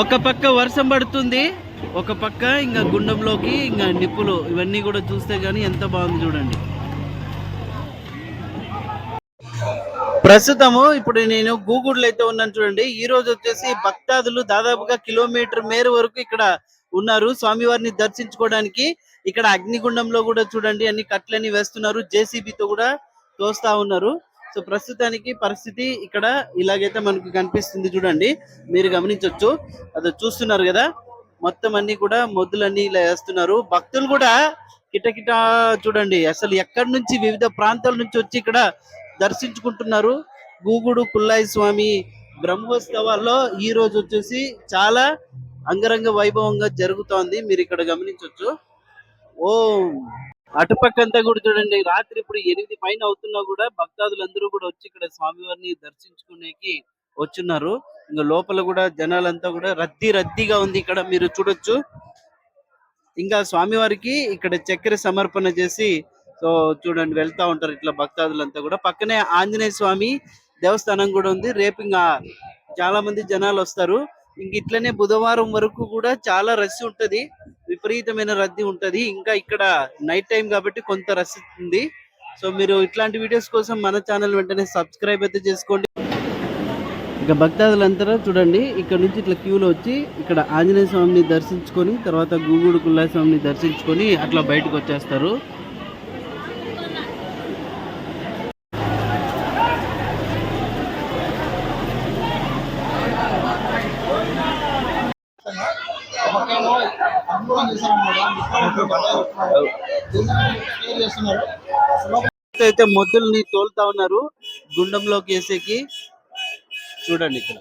ఒక పక్క వర్షం పడుతుంది ఒక పక్క ఇంకా గుండంలోకి ఇంకా నిప్పులు ఇవన్నీ కూడా చూస్తే గానీ ఎంత బాగుంది చూడండి. ప్రస్తుతము ఇప్పుడు నేను గూగుల్ అయితే ఉన్నాను చూడండి. ఈ రోజు వచ్చేసి భక్తాదులు దాదాపుగా కిలోమీటర్ మేర వరకు ఇక్కడ ఉన్నారు. స్వామివారిని దర్శించుకోవడానికి ఇక్కడ అగ్నిగుండంలో కూడా చూడండి అన్ని కట్లని వేస్తున్నారు. జేసీబీతో కూడా తోస్తా ఉన్నారు. సో ప్రస్తుతానికి పరిస్థితి ఇక్కడ ఇలాగైతే మనకు కనిపిస్తుంది చూడండి. మీరు గమనించవచ్చు అది చూస్తున్నారు కదా. మొత్తం అన్ని కూడా మొద్దులన్నీ ఇలా వేస్తున్నారు. భక్తులు కూడా కిటకిట చూడండి. అసలు ఎక్కడి నుంచి వివిధ ప్రాంతాల నుంచి వచ్చి ఇక్కడ దర్శించుకుంటున్నారు. గూగుడు కుల్లాయి స్వామి బ్రహ్మోత్సవాల్లో ఈ రోజు వచ్చేసి చాలా అంగరంగ వైభవంగా జరుగుతోంది. మీరు ఇక్కడ గమనించవచ్చు ఓ. అటుపక్కంతా కూడా చూడండి రాత్రి ఇప్పుడు ఎనిమిది పైన అవుతున్నా కూడా భక్తాదులందరూ కూడా వచ్చి ఇక్కడ స్వామివారిని దర్శించుకునేకి వచ్చున్నారు. ఇంకా లోపల కూడా జనాలంతా కూడా రద్దీ రద్దీగా ఉంది ఇక్కడ మీరు చూడొచ్చు. ఇంకా స్వామివారికి ఇక్కడ చక్కెర సమర్పణ చేసి సో చూడండి వెళ్తా ఉంటారు ఇట్లా భక్తాదులంతా కూడా. పక్కనే ఆంజనేయ స్వామి దేవస్థానం కూడా ఉంది. రేపు ఇంకా చాలా మంది జనాలు వస్తారు. ఇంక ఇట్లనే బుధవారం వరకు కూడా చాలా రష్ ఉంటది. విపరీతమైన రద్దీ ఉంటది. ఇంకా ఇక్కడ నైట్ టైం కాబట్టి కొంత రష్ ఉంది. సో మీరు ఇట్లాంటి వీడియోస్ కోసం మన ఛానల్ వెంటనే సబ్స్క్రైబ్ అయితే చేసుకోండి. ఇక భక్తాదులంతా చూడండి ఇక్కడ నుంచి ఇట్లా క్యూలో వచ్చి ఇక్కడ ఆంజనేయ స్వామిని దర్శించుకొని తర్వాత గూగుడు కుల్లా స్వామిని దర్శించుకొని అట్లా బయటకు వచ్చేస్తారు. అయితే మొద్దుల్ని తోలుతా ఉన్నారు గుండంలోకి వేసేకి. చూడండి ఇక్కడ.